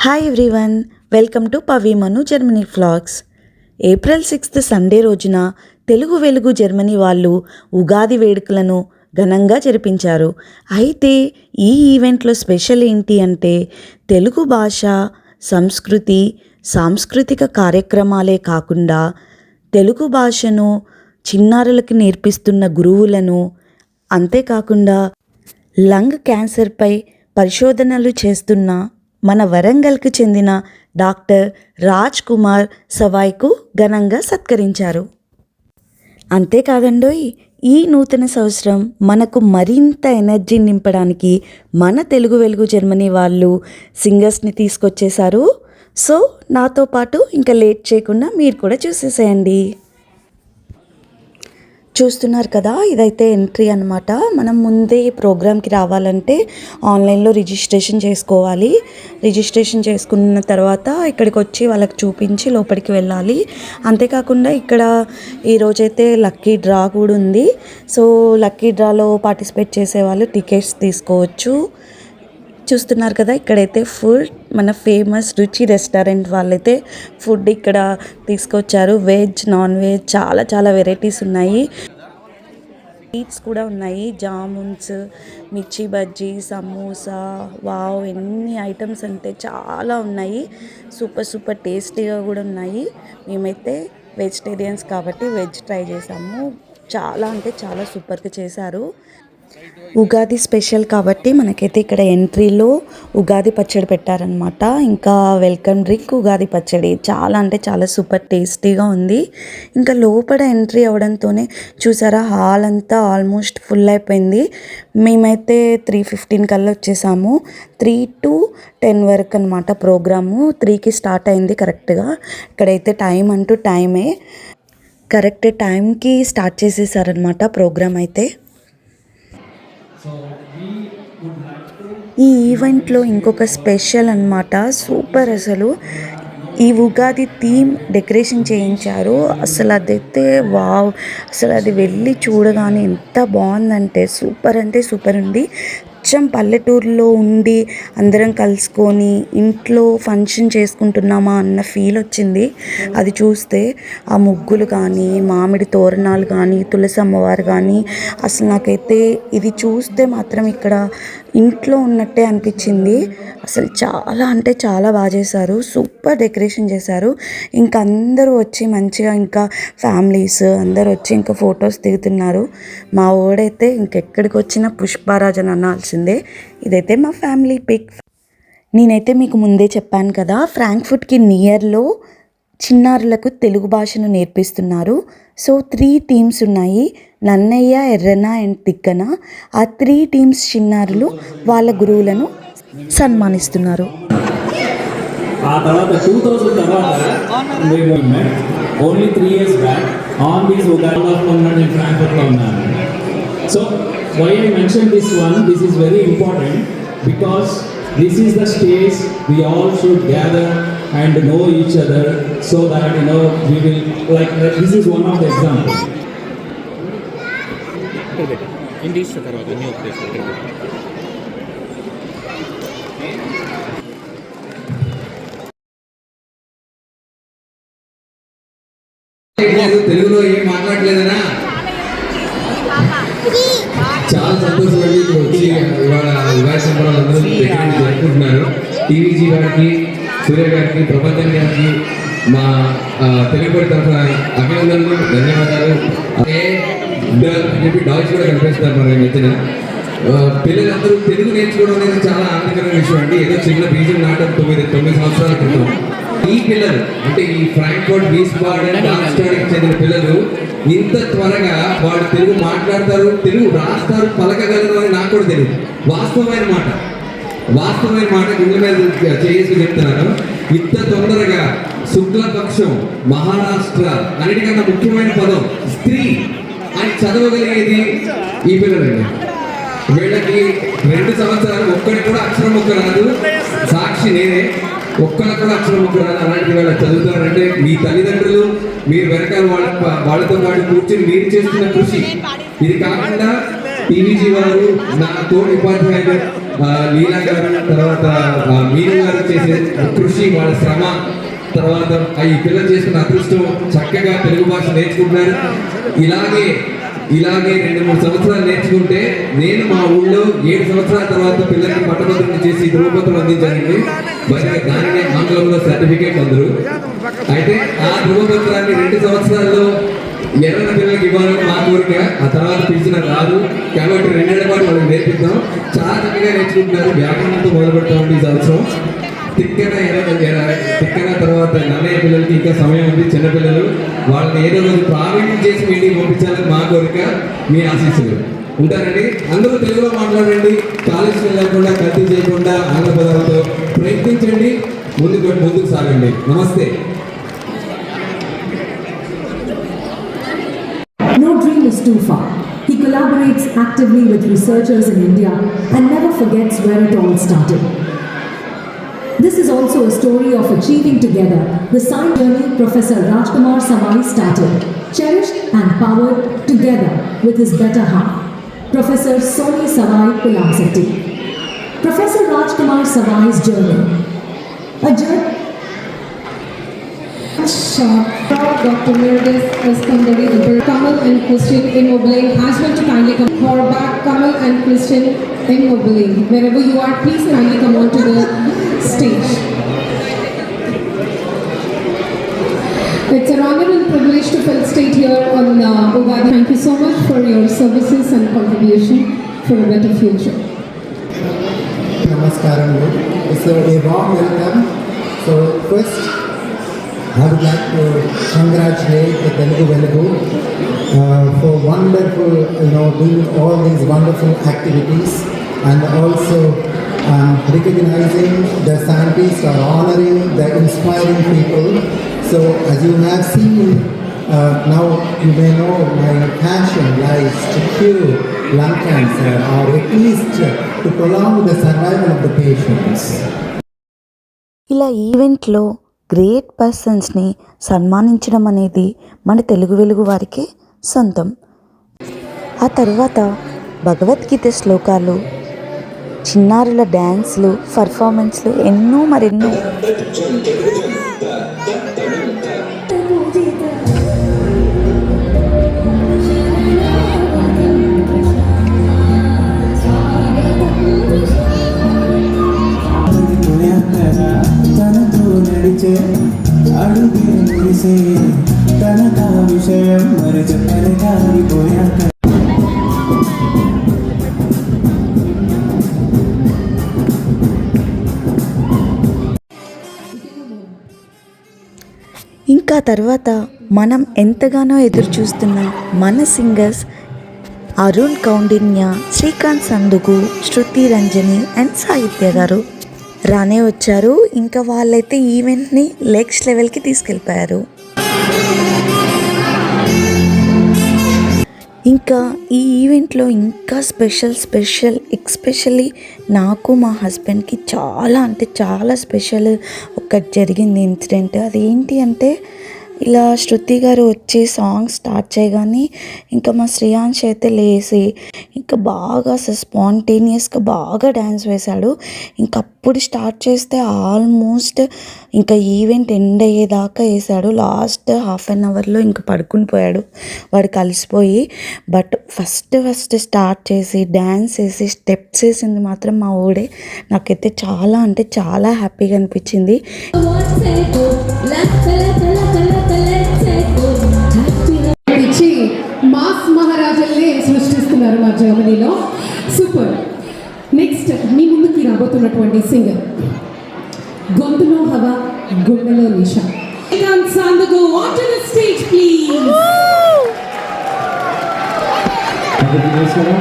Hi everyone welcome to Pavi Manu Germany flags April sixth Sunday రోజున Telugu Velugu Germany వాళ్ళు ఉగాది వేడుకలను ఘనంగా జరిపించారు. అయితే ఈ ఈవెంట్లో స్పెషల్ ఏంటి అంటే తెలుగు భాష సంస్కృతి సాంస్కృతిక కార్యక్రమాలే కాకుండా తెలుగు భాషను చిన్నారులకు నేర్పిస్తున్న గురువులను అంతేకాకుండా లంగ్ క్యాన్సర్పై పరిశోధనలు చేస్తున్న మన వరంగల్కు చెందిన డాక్టర్ రాజ్ కుమార్ సవాయ్కు ఘనంగా సత్కరించారు. అంతేకాదండోయ్ ఈ నూతన సంవత్సరం మనకు మరింత ఎనర్జీ నింపడానికి మన తెలుగు వెలుగు జర్మనీ వాళ్ళు సింగర్స్ని తీసుకొచ్చేశారు. సో నాతో పాటు ఇంకా లేట్ చేయకుండా మీరు కూడా చూసేసేయండి. చూస్తున్నారు కదా ఇదైతే ఎంట్రీ అనమాట మనం ముందే ఈ ప్రోగ్రామ్కి రావాలంటే ఆన్లైన్లో రిజిస్ట్రేషన్ చేసుకోవాలి. రిజిస్ట్రేషన్ చేసుకున్న తర్వాత ఇక్కడికి వచ్చి వాళ్ళకి చూపించి లోపలికి వెళ్ళాలి. అంతేకాకుండా ఇక్కడ ఈరోజైతే లక్కీ డ్రా కూడా ఉంది. సో లక్కీ డ్రాలో పార్టిసిపేట్ చేసే వాళ్ళు టికెట్స్ తీసుకోవచ్చు. చూస్తున్నారు కదా ఇక్కడైతే ఫుడ్ మన ఫేమస్ రుచి రెస్టారెంట్ వాళ్ళైతే ఫుడ్ ఇక్కడ తీసుకొచ్చారు. వెజ్ నాన్ వెజ్ చాలా చాలా వెరైటీస్ ఉన్నాయి. స్వీట్స్ కూడా ఉన్నాయి. జామున్స్ మిర్చి బజ్జీ సమోసా వావ్ ఎన్ని ఐటమ్స్ అంటే చాలా ఉన్నాయి. సూపర్ సూపర్ టేస్టీగా కూడా ఉన్నాయి. మేమైతే వెజిటేరియన్స్ కాబట్టి వెజ్ ట్రై చేసాము. చాలా అంటే చాలా సూపర్గా చేశారు. ఉగాది స్పెషల్ కాబట్టి మనకైతే ఇక్కడ ఎంట్రీలో ఉగాది పచ్చడి పెట్టారనమాట ఇంకా వెల్కమ్ డ్రింక్ ఉగాది పచ్చడి. చాలా అంటే చాలా సూపర్ టేస్టీగా ఉంది. ఇంకా లోపల ఎంట్రీ అవ్వడంతోనే చూసారా హాల్ అంతా ఆల్మోస్ట్ ఫుల్ అయిపోయింది. మేమైతే త్రీ ఫిఫ్టీన్ కల్లా వచ్చేసాము. త్రీ టు టెన్ వరకు అనమాట ప్రోగ్రాము. త్రీకి స్టార్ట్ అయింది కరెక్ట్గా. ఇక్కడైతే టైం అంటూ టైమే. కరెక్ట్ టైంకి స్టార్ట్ చేసేసారనమాట ప్రోగ్రామ్ అయితే. ఈ ఈవెంట్లో ఇంకొక స్పెషల్ అన్నమాట. సూపర్ అసలు. ఈ ఉగాది థీమ్ డెకరేషన్ చేయించారు. అసలు అదైతే వావ్. అసలు అది వెళ్ళి చూడగానే ఎంత బాగుందంటే సూపర్ అంటే సూపర్ ఉంది అచ్చం పల్లెటూరులో ఉండి అందరం కలుసుకొని ఇంట్లో ఫంక్షన్ చేసుకుంటున్నామా అన్న ఫీల్ వచ్చింది. అది చూస్తే ఆ ముగ్గులు కానీ మామిడి తోరణాలు కానీ తులసి అమ్మవారు కానీ అసలు నాకైతే ఇది చూస్తే మాత్రం ఇక్కడ ఇంట్లో ఉన్నట్టే అనిపించింది. అసలు చాలా అంటే చాలా బాగా చేశారు. సూపర్ డెకరేషన్ చేశారు. ఇంకా అందరూ వచ్చి మంచిగా ఇంకా ఫ్యామిలీస్ అందరూ వచ్చి ఇంకా ఫొటోస్ దిగుతున్నారు. మా ఓడైతే ఇంకెక్కడికి వచ్చినా పుష్పరాజ్ అనాల్సి అనాల్సిందే ఇదైతే మా ఫ్యామిలీ పిక్. నేనైతే మీకు ముందే చెప్పాను కదా ఫ్రాంక్ఫుట్కి నియర్లో చిన్నారులకు తెలుగు భాషను నేర్పిస్తున్నారు. సో త్రీ టీమ్స్ ఉన్నాయి. నన్నయ్య ఎర్రన అండ్ తిక్కన. ఆ త్రీ టీమ్స్ చిన్నారులు వాళ్ళ గురువులను సన్మానిస్తున్నారు. ఆ తర్వాత టూ థౌసండ్ తర్వాత మేము. Only three years back on these ఒక ఫ్రాంక్ఫర్ట్లో ఉన్నాను so why I mentioned this one, this is very important because this is the stage we all should gather and know each other so that you know we will like this is one of the examples. In this, Ugadi సంబరాలు దగ్గర జరుపుకుంటున్నారు. టీవీజీ గారికి సూర్య గారికి ప్రభంజన్ గారికి మా ఆ, తెలుగుబడి తరఫున అభినందనలు ధన్యవాదాలు. అదే చెప్పి డాగ్స్ కూడా కనిపిస్తారు మరి మధ్యన పిల్లలందరూ తెలుగు నేర్చుకోవడం అనేది చాలా ఆనందకరమైన విషయం అండి. ఏదో చిన్న బీజం నాటం తొమ్మిది తొమ్మిది సంవత్సరాల క్రితం. ఈ పిల్లలు అంటే ఈ ఫ్రాంక్ఫర్ట్ వీస్బార్డెన్ డామ్స్టాడ్కి చెందిన పిల్లలు ఇంత త్వరగా వాళ్ళు తెలుగు మాట్లాడతారు తెలుగు రాస్తారు పలకగలరు అని నాకు కూడా తెలియదు. వాస్తవమైన మాట. వాస్తవమైన మాట గుండె మీద చేసి చెప్తున్నాను. ఇంత తొందరగా శుక్లపక్షం మహారాష్ట్ర అన్నిటికన్నా ముఖ్యమైన పదం స్త్రీ అని చదవగలిగేది ఈ పిల్లలండి. వీళ్ళకి రెండు సంవత్సరాలు ఒక్కటి కూడా అక్షరం ఒక్క రాదు. సాక్షి నేనే. ఒక్కరికి కూడా అక్షరం ముక్క అలాంటి వాళ్ళు చదువుతారంటే మీ తల్లిదండ్రులు మీరు వెనకాల వాళ్ళ వాళ్ళతో పాటు కూర్చొని మీరు చేస్తున్న కృషి. ఇది కాకుండా టీవీజీ వారు నా తోటి ఉపాధ్యాయులు మీనా లీలా గారు తర్వాత ఆ, గారు చేసే కృషి వాళ్ళ శ్రమ తర్వాత ఈ పిల్లలు చేసుకున్న అదృష్టం చక్కగా తెలుగు భాష నేర్చుకుంటున్నారు. ఇలాగే ఇలాగే రెండు మూడు సంవత్సరాలు నేర్చుకుంటే నేను మా ఊళ్ళో ఏడు సంవత్సరాల తర్వాత పిల్లలకి పట్టభద్రులు చేసి ధృవపత్రం అందించానండి మరి దానిని ఆంగ్లంలో సర్టిఫికేట్ అందరు అయితే ఆ ధ్రువపత్రాన్ని రెండు సంవత్సరాల్లో ఎర్రన పిల్లలకి ఇవ్వాలని మా కోరిక. ఆ తర్వాత పిలిచిన రాదు. కాబట్టి రెండేళ్ళ పాటు వాళ్ళకి నేర్పిద్దాం. చాలా చక్కగా నేర్చుకుంటున్నారు. వ్యాకరణంతో మొదలు పెడతామండి ఈ సంవత్సరం. తిక్కన తిక్కన తర్వాత నన్నయ్య పిల్లలకి ఇంకా సమయం ఉంది చిన్నపిల్లలు వాళ్ళని ఏదో రోజు ప్రావీణ్యం చేసి వెళ్ళి పంపించాలని మా కోరిక మీ ఆశీస్సులు. ఉంటారండి? అందరూ తెలుగులో మాట్లాడండి. కాలేజీకి వెళ్ళకుండా కత్తి చేయకుండా ఆంగ్ల పదాలతో ప్రయత్నించండి. ముందుకు ముందుకు సాగండి. నమస్తే. No dream is too far. He collaborates actively with researchers in India and never forgets where it all started. This is also a story of achieving together the science journey Professor Rajkumar Savai started, cherished and powered together with his better half, Professor Soni Savai Pulamsetti. Professor Rajkumar Savai's journey. A journey Proud Dr. Meredith Eskandari, Kamal and Christian Immobile has been to kindly come for back Kamal and Christian Immobile. Wherever you are, please kindly come on to the stage. It's an honor and privilege to felicitate here on uh, Ugadi. Thank you so much for your services and contribution for a better future. Namaskaram. So a warm welcome. So first, I would like to congratulate the Telugu Velugu uh, for wonderful, you know, doing all these wonderful activities and also and recognizing the scientists are honoring the inspiring people. So as you have seen, uh, now you may know my passion lies to cure lung cancer or at least to prolong the survival of the patients. ఇలా ఈవెంట్లో great పర్సన్స్ని సన్మానించడం అనేది మన తెలుగు వెలుగు వారికి సొంతం ఆ తర్వాత భగవద్గీత శ్లోకాలు చిన్నారుల డ్యాన్స్లు పర్ఫార్మెన్స్లు ఎన్నో మరెన్నో. తనతో నడిచే అడుగే మురిసే తనకా విషయం మరి చెప్పని కారిపోయాక ఇంకా తర్వాత మనం ఎంతగానో ఎదురు చూస్తున్న మన సింగర్స్ అరుణ్ కౌండిన్య శ్రీకాంత్ సందుకు శృతి రంజని అండ్ సాహిత్య గారు. రానే వచ్చారు. ఇంకా వాళ్ళైతే ఈవెంట్ని నెక్స్ట్ లెవెల్కి తీసుకెళ్ళిపోయారు. ఇంకా ఈ ఈవెంట్లో ఇంకా స్పెషల్ స్పెషల్ ఎక్స్పెషల్లీ నాకు మా హస్బెండ్కి చాలా అంటే చాలా స్పెషల్ ఒకటి జరిగింది ఇన్సిడెంట్. అదేంటి అంటే ఇలా శృతి గారు వచ్చి సాంగ్ స్టార్ట్ చేయగానే ఇంకా మా శ్రేయాంశ్ అయితే లేచి ఇంకా బాగా అసలు స్పాంటేనియస్గా బాగా డ్యాన్స్ వేశాడు ఇంకా అప్పుడు స్టార్ట్ చేస్తే ఆల్మోస్ట్ ఇంకా ఈవెంట్ ఎండ్ అయ్యేదాకా వేసాడు లాస్ట్ హాఫ్ అన్ అవర్లో ఇంకా పడుకుని పోయాడు వాడు కలిసిపోయి బట్ ఫస్ట్ ఫస్ట్ స్టార్ట్ చేసి డ్యాన్స్ వేసి స్టెప్స్ వేసింది మాత్రం మా ఊడే నాకైతే చాలా అంటే చాలా హ్యాపీగా అనిపించింది ఇచ్చి మాస్ మహారాజుల్ని సృష్టిస్తున్నారు మా జర్మనీలో సూపర్ నెక్స్ట్ మీ ముందుకి రాబోతున్నటువంటి సింగర్ గొంతులో హవా గుండెలో నిష Srikanth సాందుగు on to the stage please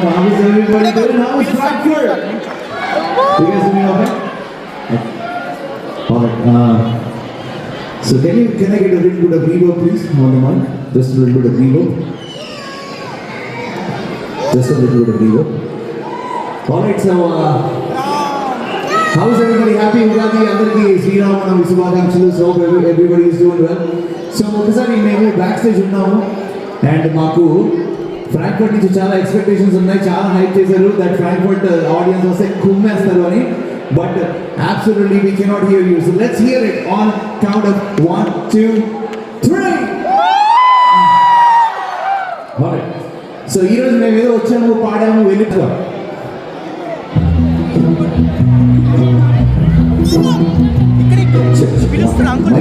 How is everybody doing? How is Frankfurt? You guys doing okay? Alright. Uh, so can you can I get a little bit of reverb please on the mic? Just a little bit of reverb. Just a little bit of reverb. Alright, so uh, how is everybody happy? Ugadi అందరికీ శ్రీరామనవమి శుభాకాంక్షలు so everybody is doing well. So ఒకసారి మేము back stage ఉన్నాము and మాకు Frankfurt నుంచి చాలా expectations ఉన్నాయి చాలా హైప్ చేశారు దట్ ఫ్రాంక్ఫర్ట్ ఆడియన్స్ వస్తే కుమ్మేస్తారు అని but absolutely we cannot hear you so let's hear it on count of one two three so ఈ రోజు మేము ఏదో వచ్చాము పాడాము వెళ్ళిపోయాం పిలుస్తున్నా అంకుల్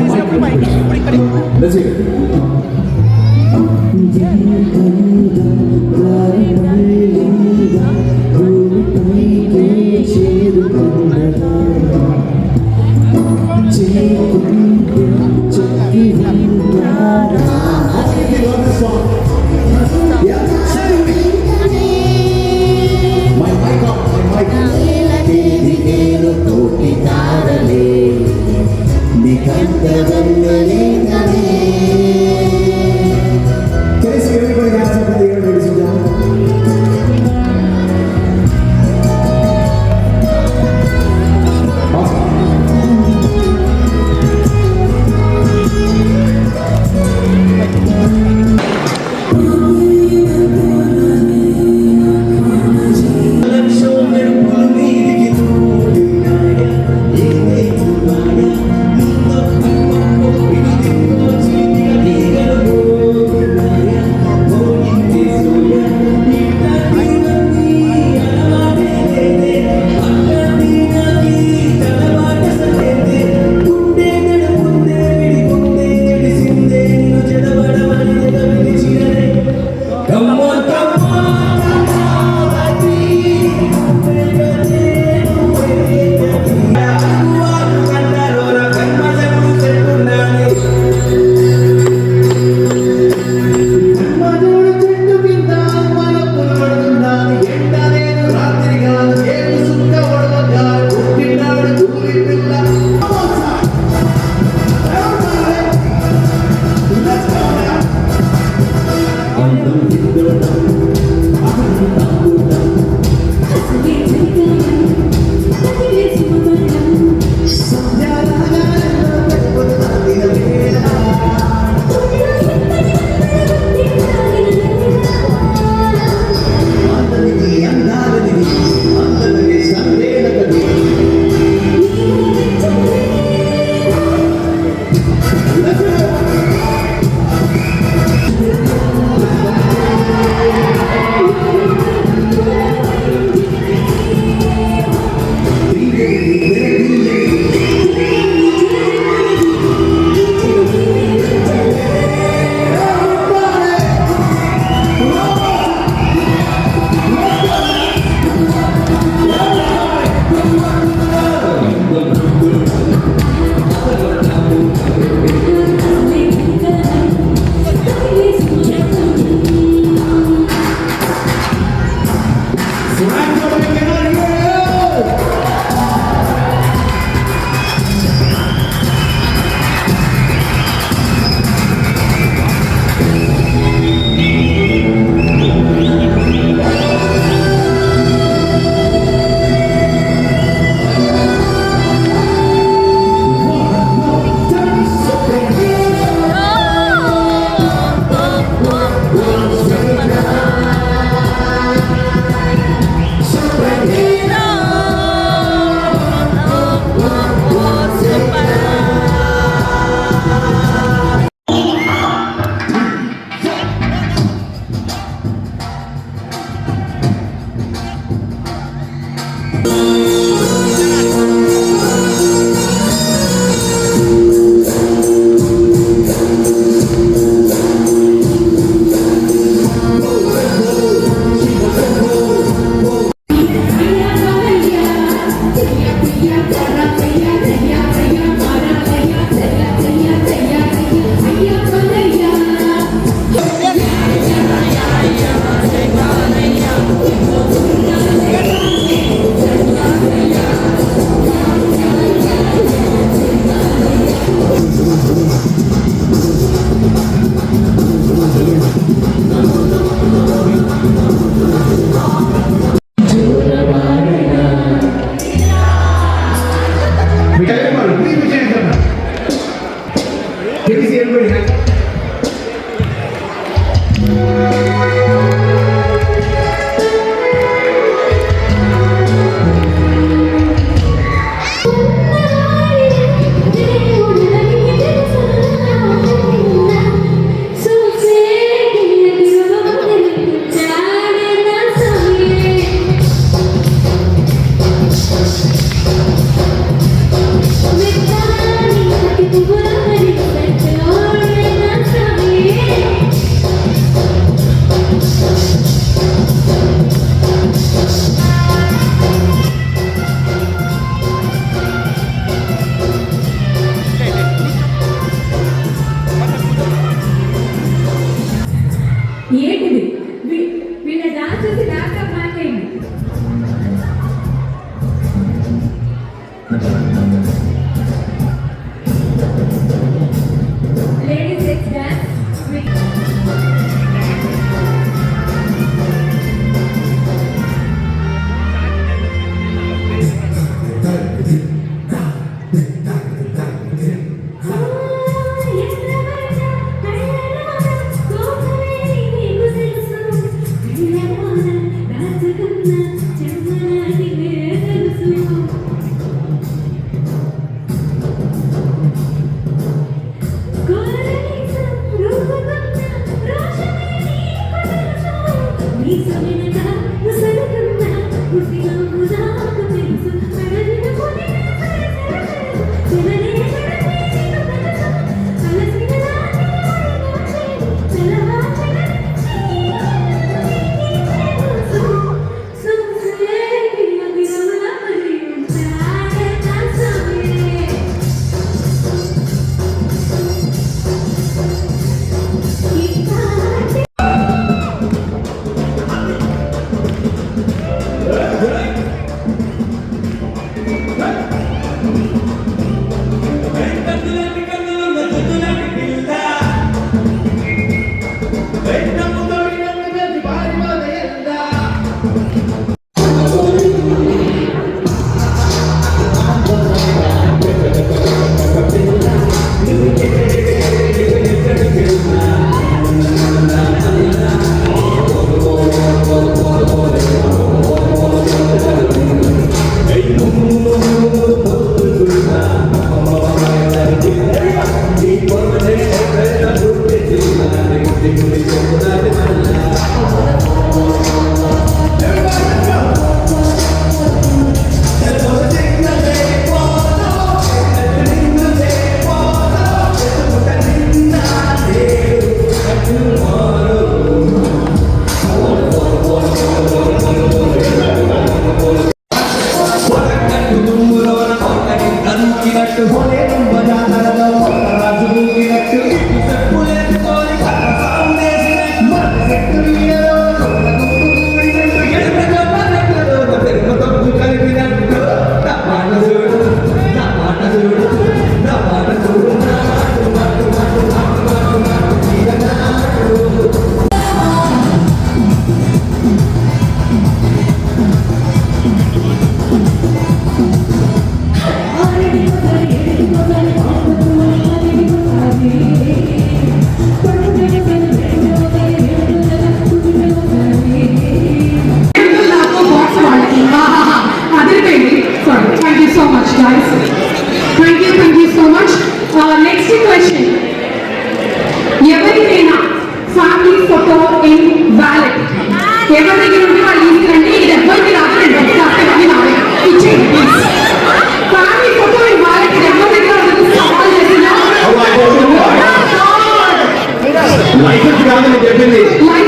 Really?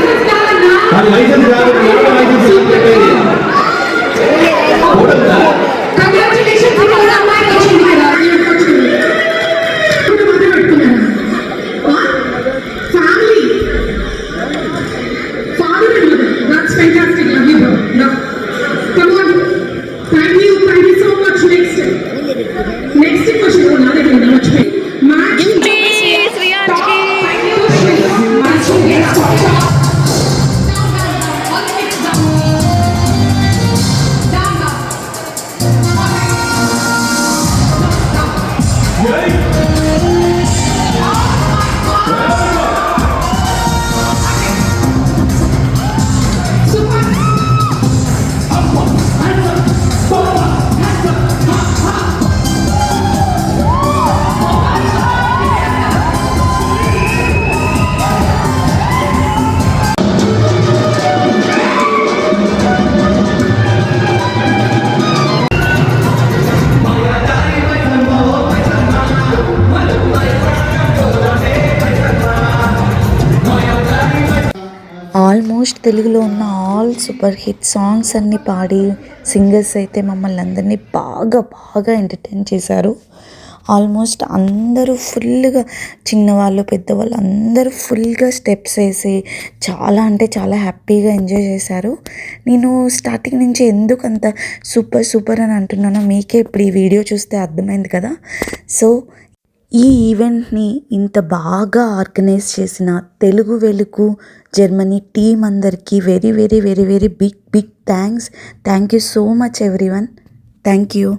ఆల్మోస్ట్ తెలుగులో ఉన్న ఆల్ సూపర్ హిట్ సాంగ్స్ అన్ని పాడి సింగర్స్ అయితే మమ్మల్ని అందరినీ బాగా బాగా ఎంటర్టైన్ చేశారు. ఆల్మోస్ట్ అందరూ ఫుల్గా చిన్నవాళ్ళు పెద్దవాళ్ళు అందరూ ఫుల్గా స్టెప్స్ వేసి చాలా అంటే చాలా హ్యాపీగా ఎంజాయ్ చేశారు. నేను స్టార్టింగ్ నుంచి ఎందుకు అంత సూపర్ సూపర్ అని అంటున్నానో మీకే ఇప్పుడు ఈ వీడియో చూస్తే అర్థమైంది కదా. సో ఈ ఈవెంట్ని ఇంత బాగా ఆర్గనైజ్ చేసిన తెలుగు వెలుగు జర్మనీ టీం అందరికీ very very very very big big thanks. Thank you so much everyone. Thank you.